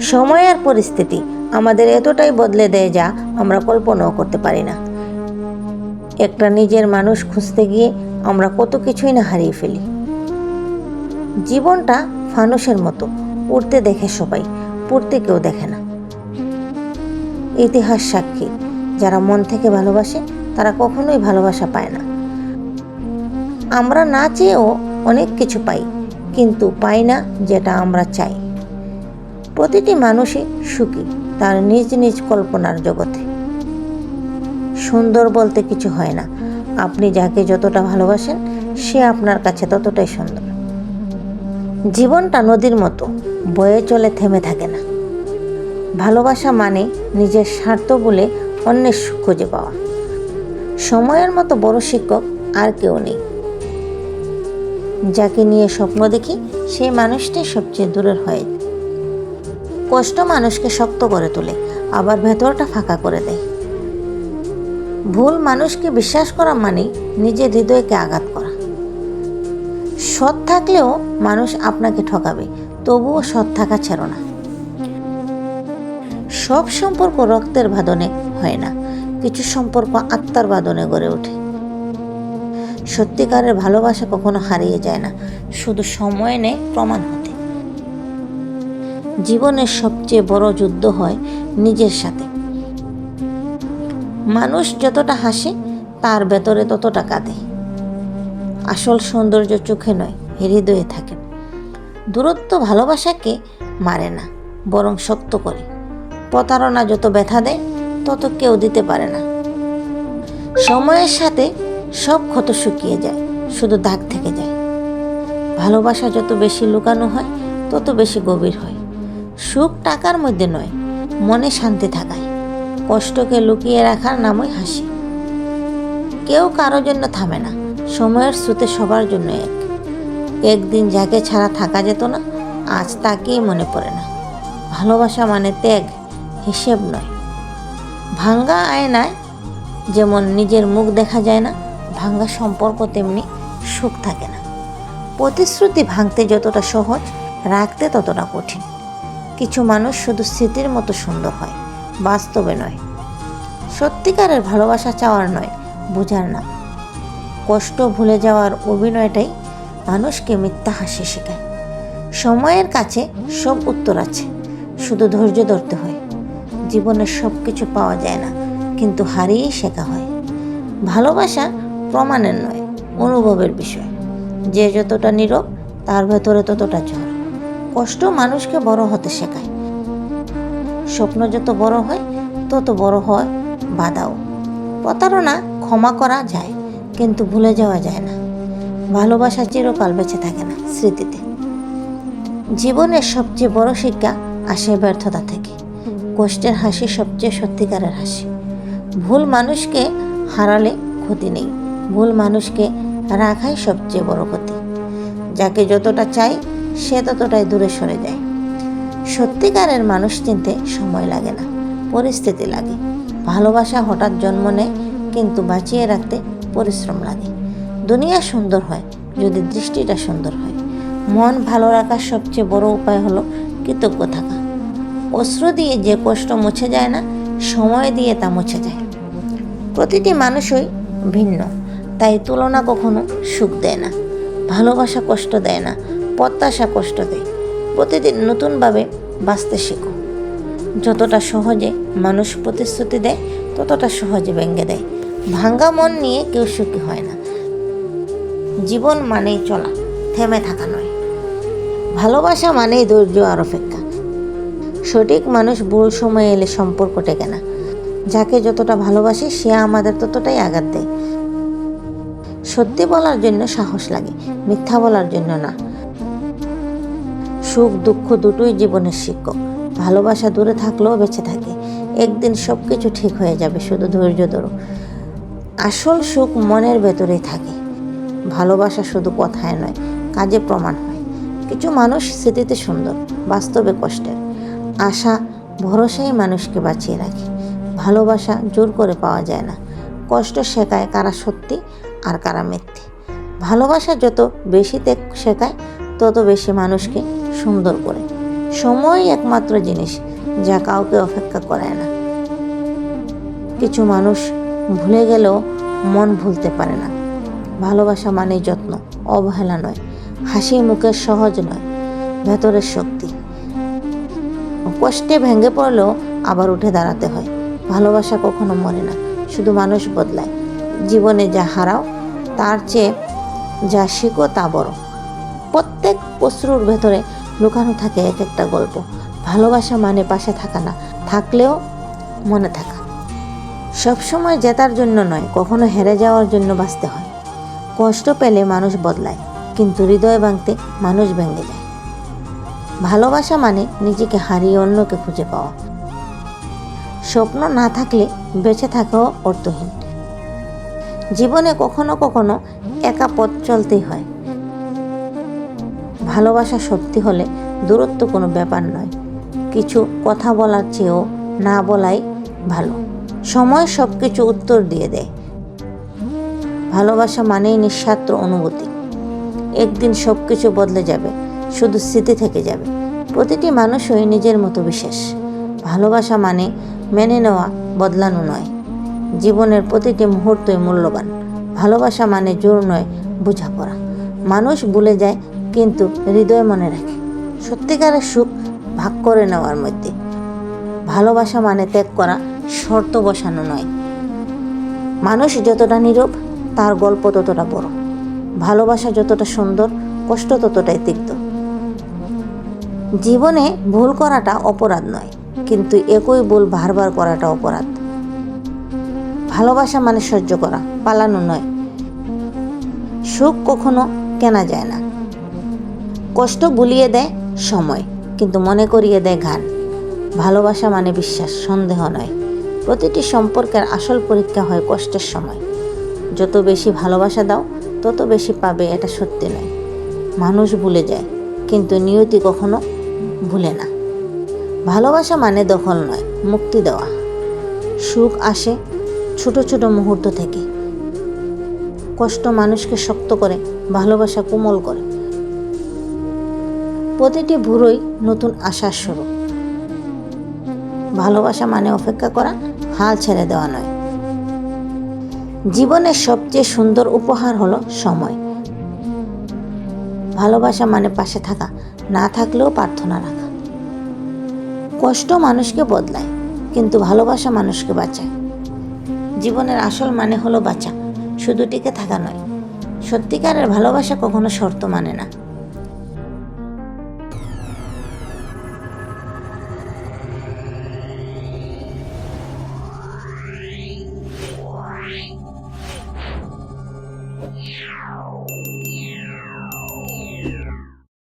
সময় আর পরিস্থিতি আমাদের এতটাই বদলে দেয় যা আমরা কল্পনাও করতে পারি না। একটা নিজের মানুষ খুঁজতে গিয়ে আমরা কত কিছুই না হারিয়ে ফেলি। জীবনটা ফানুসের মতো, উড়তে দেখে সবাই, পড়তে কেউ দেখে না। ইতিহাস সাক্ষী, যারা মন থেকে ভালোবাসে, তারা কখনোই ভালোবাসা পায় না। আমরা না চেয়েও অনেক কিছু পাই, কিন্তু পাই না যেটা আমরা চাই। প্রতিটি মানুষই সুখী তার নিজ নিজ কল্পনার জগতে। সুন্দর বলতে কিছু হয় না। আপনি যাকে যতটা ভালোবাসেন, সে আপনার কাছে ততটাই সুন্দর। জীবনটা নদীর মতো, বয়ে চলে থেমে থাকে না। ভালোবাসা মানে নিজের স্বার্থ বলে অন্যের সুখ খুঁজে পাওয়া। সময়ের মতো বড় শিক্ষক আর কেউ নেই। যাকে নিয়ে স্বপ্ন দেখি, সেই মানুষটাই সবচেয়ে দূরের হয় কষ্ট মানুষকে শক্ত করে তোলে, আবার ভেতরটা ফাঁকা করে দেয়। ভুল মানুষকে বিশ্বাস করা মানে নিজের হৃদয়কে আঘাত করা। সৎ থাকলেও মানুষ আপনাকে ঠকাবে, তবুও সৎ থাকা ছেড়ো না। সব সম্পর্ক রক্তের বাঁধনে হয় না, কিছু সম্পর্ক আত্মার বাঁধনে গড়ে ওঠে। সত্যিকারের ভালোবাসা কখনো হারিয়ে যায় না, শুধু সময় নেয় প্রমাণ হতে। জীবনের সবচেয়ে বড় যুদ্ধ হয় নিজের সাথে। মানুষ যতটা হাসে, তার ভেতরে ততটা কাঁদে। আসল সৌন্দর্য চোখে নয়, হৃদয়ে থাকে। দূরত্ব ভালোবাসাকে মারে না, বরং শক্ত করে। প্রতারণা যত ব্যথা দেয়, তত কেউ দিতে পারে না। সময়ের সাথে সব ক্ষত শুকিয়ে যায়, শুধু দাগ থেকে যায়। ভালোবাসা যত বেশি লুকানো হয়, তত বেশি গভীর হয়। সুখ টাকার মধ্যে নয়, মনে শান্তি থাকায়। কষ্টকে লুকিয়ে রাখার নামই হাসি। কেউ কারও জন্য থামে না, সময়ের স্রোতে সবার জন্য এক। একদিন যাকে ছাড়া থাকা যেত না, আজ তাকেই মনে পড়ে না। ভালোবাসা মানে ত্যাগ, হিসেব নয়। ভাঙ্গা আয়নায় যেমন নিজের মুখ দেখা যায় না, ভাঙ্গা সম্পর্ক তেমনি সুখ থাকে না। প্রতিশ্রুতি ভাঙতে যতটা সহজ, রাখতে ততটা কঠিন। কিছু মানুষ শুধু স্মৃতির মতো সুন্দর হয়, বাস্তবে নয়। সত্যিকারের ভালোবাসা চাওয়ার নয়, বোঝার না। কষ্ট ভুলে যাওয়ার অভিনয়টাই মানুষকে মিথ্যা হাসি শেখায়। সময়ের কাছে সব উত্তর আছে, শুধু ধৈর্য ধরতে হয়। জীবনের সব কিছু পাওয়া যায় না, কিন্তু হারিয়েই শেখা হয়। ভালোবাসা প্রমাণের নয়, অনুভবের বিষয়। যে যতটা নীরব, তার ভেতরে ততটা ঝড় কষ্ট মানুষকে বড় হতে শেখায়। স্বপ্ন যত বড় হয়, তত বড় হয় বাধাও। প্রতারণা ক্ষমা করা যায়, কিন্তু ভুলে যাওয়া যায় না। ভালোবাসা চিরকাল বেঁচে থাকে না স্মৃতিতে। জীবনের সবচেয়ে বড় শিক্ষা আসে ব্যর্থতা থেকে। কষ্টের হাসি সবচেয়ে সত্যিকারের হাসি। ভুল মানুষকে হারালে ক্ষতি নেই। ভুল মানুষকে রাখাই সবচেয়ে বড় ক্ষতি। যাকে যতটা চাই সে ততটাই দূরে সরে যায়। সত্যিকারের মানুষ চিনতে সময় লাগে না, পরিস্থিতি লাগে। ভালোবাসা হঠাৎ জন্ম নেয়, কিন্তু বাঁচিয়ে রাখতে পরিশ্রম লাগে। দুনিয়া সুন্দর হয় যদি দৃষ্টিটা সুন্দর হয়। মন ভালো রাখার সবচেয়ে বড় উপায় হলো কৃতজ্ঞ থাকা। অশ্রু দিয়ে যে কষ্ট মুছে যায় না, সময় দিয়ে তা মুছে যায়। প্রতিটি মানুষই ভিন্ন, তাই তুলনা কখনো সুখ দেয় না, ভালোবাসা কষ্ট দেয় না প্রত্যাশা কষ্ট দেয়। প্রতিদিন নতুনভাবে বাঁচতে শেখো। যতটা সহজে মানুষ প্রতিশ্রুতি দেয়, ততটা সহজে ভেঙে দেয়। ভাঙ্গা মন নিয়ে কেউ সুখী হয় না। জীবন মানেই চলা, থেমে থাকা নয়। ভালোবাসা মানেই ধৈর্য আর অপেক্ষা। সঠিক মানুষ ভুল সময়ে এলে সম্পর্ক টেকে না। যাকে যতটা ভালোবাসি, সে আমাদের ততটাই আঘাত দেয়। সত্যি বলার জন্য সাহস লাগে, মিথ্যা বলার জন্য না। সুখ, দুঃখ দুটোই জীবনের শিক্ষক। ভালোবাসা দূরে থাকলেও বেঁচে থাকে। একদিন সব কিছু ঠিক হয়ে যাবে, শুধু ধৈর্য ধরো। আসল সুখ মনের ভেতরেই থাকে। ভালোবাসা শুধু কথায় নয়, কাজে প্রমাণ হয়। কিছু মানুষ স্মৃতিতে সুন্দর, বাস্তবে কষ্টের। আশা ভরসাই মানুষকে বাঁচিয়ে রাখে। ভালোবাসা জোর করে পাওয়া যায় না। কষ্ট শেখায় কারা সত্যি আর কারা মিথ্যে। ভালোবাসা যত বেশি ত্যাগ শেখায়, তত বেশি মানুষকে সুন্দর করে। সময় একমাত্র জিনিস যা কাউকে অপেক্ষা করায় না। কিছু মানুষ ভুলে গেলেও মন ভুলতে পারে না। ভালোবাসা মানে যত্ন, অবহেলা নয়। হাসি মুখের সহজ নয়, ভেতরের শক্তি। কষ্টে ভেঙে পড়লেও আবার উঠে দাঁড়াতে হয়। ভালোবাসা কখনো মরে না, শুধু মানুষ বদলায়। জীবনে যা হারাও, তার চেয়ে যা শিখো তা বড়। প্রত্যেক অশ্রুর ভেতরে লুকানো থাকে এক একটা গল্প। ভালোবাসা মানে পাশে থাকা না, থাকলেও মনে থাকা। সবসময় জেতার জন্য নয়, কখনো হেরে যাওয়ার জন্য বাঁচতে হয়। কষ্ট পেলে মানুষ বদলায়, কিন্তু হৃদয় ভাঙতে মানুষ ভেঙে যায়। ভালোবাসা মানে নিজেকে হারিয়ে অন্যকে খুঁজে পাওয়া। স্বপ্ন না থাকলে বেঁচে থাকাও অর্থহীন। জীবনে কখনো কখনো একা পথ চলতেই হয়। ভালোবাসা সত্যি হলে দূরত্ব কোনো ব্যাপার নয়। কিছু কথা বলার চেয়েও না বলাই ভালো। সময় সব কিছু উত্তর দিয়ে দেয়। ভালোবাসা মানেই নিঃস্বার্থ অনুভূতি। একদিন সব কিছু বদলে যাবে, শুধু স্মৃতি থেকে যাবে। প্রতিটি মানুষই নিজের মতো বিশেষ। ভালোবাসা মানে মেনে নেওয়া বদলানো নয়। জীবনের প্রতিটি মুহূর্তই মূল্যবান। ভালোবাসা মানে জোর নয়, বোঝাপড়া। মানুষ ভুলে যায় কিন্তু হৃদয় মনে রাখে। সত্যিকারের সুখ ভাগ করে নেওয়ার মধ্যে। ভালোবাসা মানে ত্যাগ করা, শর্ত বসানো নয়। মানুষ যতটা নীরব, তার গল্প ততটা বড়। ভালোবাসা যতটা সুন্দর, কষ্ট ততটাই তিক্ত। জীবনে ভুল করাটা অপরাধ নয়, কিন্তু একই ভুল বারবার করাটা অপরাধ। ভালোবাসা মানে সহ্য করা, পালানো নয়। সুখ কখনো কেনা যায় না। কষ্ট ভুলিয়ে দেয় সময়, কিন্তু মনে করিয়ে দেয় ঘান ভালোবাসা মানে বিশ্বাস, সন্দেহ নয়। প্রতিটি সম্পর্কের আসল পরীক্ষা হয় কষ্টের সময়। যত বেশি ভালোবাসা দাও, তত বেশি পাবে এটা সত্যি নয়। মানুষ ভুলে যায়, কিন্তু নিয়তি কখনো ভুলে না। ভালোবাসা মানে দখল নয়, মুক্তি দেওয়া। সুখ আসে ছোট ছোট মুহূর্ত থেকে। কষ্ট মানুষকে শক্ত করে, ভালোবাসা কোমল করে। প্রতিটি ভুরোই নতুন আশার শুরু ভালোবাসা মানে অপেক্ষা করা, হাল ছেড়ে দেওয়া নয়। জীবনের সবচেয়ে সুন্দর উপহার হলো সময়। ভালোবাসা মানে পাশে থাকা, না থাকলেও প্রার্থনা রাখা। কষ্ট মানুষকে বদলায়, কিন্তু ভালোবাসা মানুষকে বাঁচায়। জীবনের আসল মানে হলো বাঁচা, শুধু টিকে থাকা নয়। সত্যিকারের ভালোবাসা কখনো শর্ত মানে না।